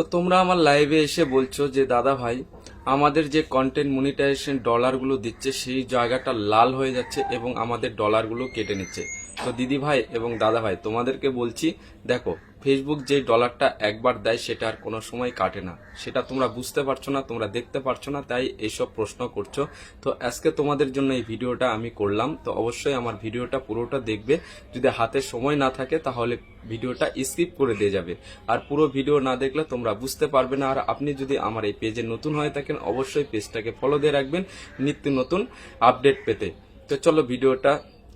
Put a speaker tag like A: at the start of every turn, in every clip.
A: তো তোমরা আমার লাইভে এসে বলছো যে, দাদা ভাই, আমাদের যে কন্টেন্ট মনিটাইজেশন ডলারগুলো দিচ্ছে, সেই জায়গাটা লাল হয়ে যাচ্ছে এবং আমাদের ডলারগুলো কেটে নিচ্ছে। তো দিদি ভাই এবং দাদা ভাই, তোমাদেরকে বলছি, দেখো ফেসবুক যে ডলারটা একবার দেয়, সেটা আর কোনো সময় কাটে না। সেটা তোমরা বুঝতে পারছ না, তোমরা দেখতে পারছ না, তাই এইসব প্রশ্ন করছ। তো আজকে তোমাদের জন্য এই ভিডিওটা আমি করলাম। তো অবশ্যই আমার ভিডিওটা পুরোটা দেখবে। যদি হাতে সময় না থাকে, তাহলে ভিডিওটা স্কিপ করে দিয়ে যাবে। আর পুরো ভিডিও না দেখলে তোমরা বুঝতে পারবে না। আর আপনি যদি আমার এই পেজে নতুন হয়ে থাকেন, অবশ্যই পেজটাকে ফলো দিয়ে রাখবেন। নিত্য নতুন আপডেট পেতে। তো চলো ভিডিওটা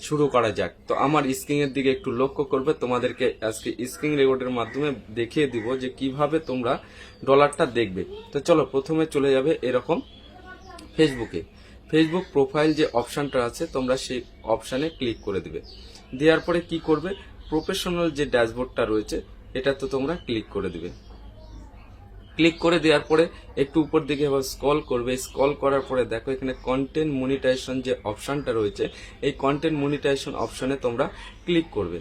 A: শুরু করা যাক। তো আমার স্ক্রিন এর দিকে একটু লক্ষ্য করবে, তোমাদেরকে আজকে স্ক্রিন রেকর্ডের মাধ্যমে দেখিয়ে দিব যে কীভাবে তোমরা ডলারটা দেখবে। তো চলো, প্রথমে চলে যাবে এরকম ফেসবুকে ফেসবুক প্রোফাইল যে অপশনটা আছে, তোমরা সেই অপশানে ক্লিক করে দিবে। দেওয়ার পরে কি করবে? প্রফেশনাল যে ড্যাশবোর্ডটা রয়েছে এটা তো তোমরা ক্লিক করে দিবে। ক্লিক করে দেওয়ার পরে একটু উপর দিকে এবার স্কল করবে। স্ক্রল করার পরে দেখো এখানে কন্টেন্ট মনিটাইজেশন যে অপশানটা রয়েছে, এই কন্টেন্ট মনিটাইজেশন অপশানে তোমরা ক্লিক করবে।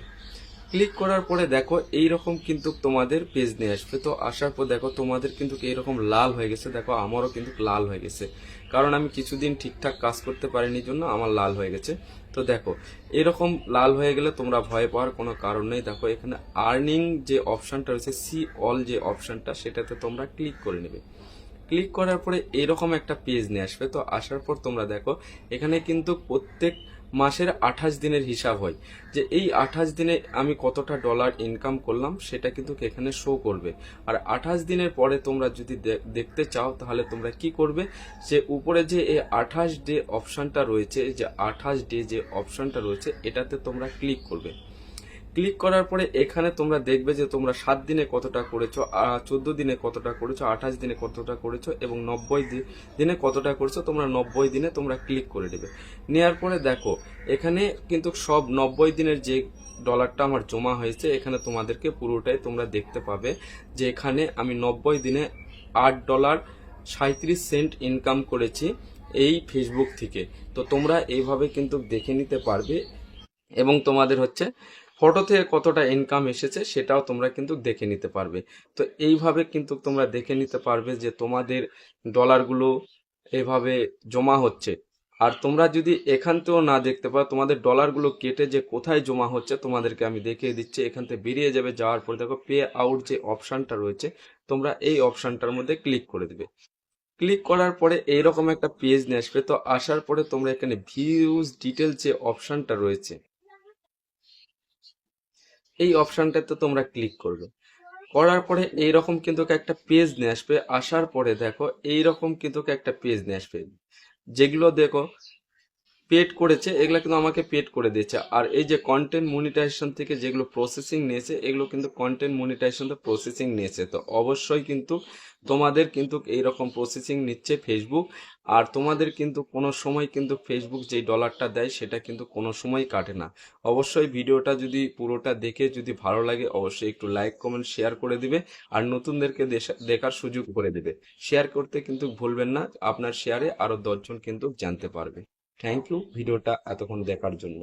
A: ক্লিক করার পরে দেখো এই রকম কিন্তু তোমাদের পেজ নিয়ে আসবে। তো আসার পর দেখো তোমাদের কিন্তু এইরকম লাল হয়ে গেছে। দেখো আমারও কিন্তু লাল হয়ে গেছে। কারণ আমি কিছুদিন ঠিকঠাক কাজ করতে পারিনি জন্য আমার লাল হয়ে গেছে। তো দেখো, এরকম লাল হয়ে গেলে তোমরা ভয় পাওয়ার কোনো কারণ নেই। দেখো, এখানে আর্নিং যে অপশানটা রয়েছে সি অল যে অপশানটা সেটাতে তোমরা ক্লিক করে নেবে। ক্লিক করার পরে এরকম একটা পেজ নিয়ে আসবে। তো আসার পর তোমরা দেখো, এখানে কিন্তু প্রত্যেক মাসের আঠাশ দিনের হিসাব হয়। যে এই আঠাশ দিনে আমি কতটা ডলার ইনকাম করলাম, সেটা কিন্তু এখানে শো করবে। আর আঠাশ দিনের পরে তোমরা যদি দেখতে চাও, তাহলে তোমরা কি করবে? যে উপরে যে এই আঠাশ ডে অপশানটা রয়েছে, যে আঠাশ ডে যে অপশানটা রয়েছে, এটাতে তোমরা ক্লিক করবে। ক্লিক করার পরে এখানে তোমরা দেখবে যে তোমরা সাত দিনে কতটা করেছ চোদ্দ দিনে কতটা করেছ, আঠাশ দিনে কতটা করেছ এবং নব্বই দিনে কতটা করেছ, তোমরা নব্বই দিনে তোমরা ক্লিক করে দেবে নেওয়ার পরে দেখো, এখানে কিন্তু সব নব্বই দিনের যে ডলারটা আমার জমা হয়েছে, এখানে তোমাদেরকে পুরোটাই তোমরা দেখতে পাবে যে এখানে আমি নব্বই দিনে আট ডলার সাঁত্রিশ সেন্ট ইনকাম করেছি এই ফেসবুক থেকে। তো তোমরা এইভাবে কিন্তু দেখে নিতে পারবে এবং তোমাদের হচ্ছে ফটো থেকে কতটা ইনকাম এসেছে সেটাও তোমরা কিন্তু দেখে নিতে পারবে। তো এইভাবে কিন্তু তোমরা দেখে নিতে পারবে যে তোমাদের ডলারগুলো এভাবে জমা হচ্ছে। আর তোমরা যদি এখান থেকেও না দেখতে পাও তোমাদের ডলারগুলো কেটে যে কোথায় জমা হচ্ছে তোমাদেরকে আমি দেখিয়ে দিচ্ছি। এখান থেকে বেরিয়ে যাবে, যাওয়ার পরে দেখো পে আউট যে অপশানটা রয়েছে, তোমরা এই অপশানটার মধ্যে ক্লিক করে দেবে। ক্লিক করার পরে এইরকম একটা পেজ নিয়ে আসবে। তো আসার পরে তোমরা এখানে ভিউজ ডিটেলস যে অপশানটা রয়েছে এই অপশনটাতে তোমরা ক্লিক করবে। করার পরে এইরকম কিন্তু একটা পেজ নিয়ে আসবে। আসার পরে দেখো, এইরকম কিন্তু একটা পেজ নিয়ে আসবে। যেগুলো দেখো পেড করেছে, এগুলো কিন্তু আমাকে পেড করে দিয়েছে। আর এই যে কন্টেন্ট মনিটাইজেশন থেকে যেগুলো প্রসেসিং নিয়েছে, এগুলো কিন্তু কন্টেন্ট মনিটাইজেশন তো প্রসেসিং নিয়েছে। তো অবশ্যই কিন্তু তোমাদের কিন্তু এইরকম প্রসেসিং নিচ্ছে ফেসবুক আর তোমাদের কিন্তু কোনো সময় কিন্তু ফেসবুক যেই ডলারটা দেয়, সেটা কিন্তু কোনো সময় কাটে না। অবশ্যই ভিডিওটা যদি পুরোটা দেখে যদি ভালো লাগে, অবশ্যই একটু লাইক কমেন্ট শেয়ার করে দিবে। আর নতুনদেরকে দেখার সুযোগ করে দিবে। শেয়ার করতে কিন্তু ভুলবেন না, আপনার শেয়ারে আরও দশজন কিন্তু জানতে পারবে। থ্যাংক ইউ ভিডিওটা এতক্ষণ দেখার জন্য।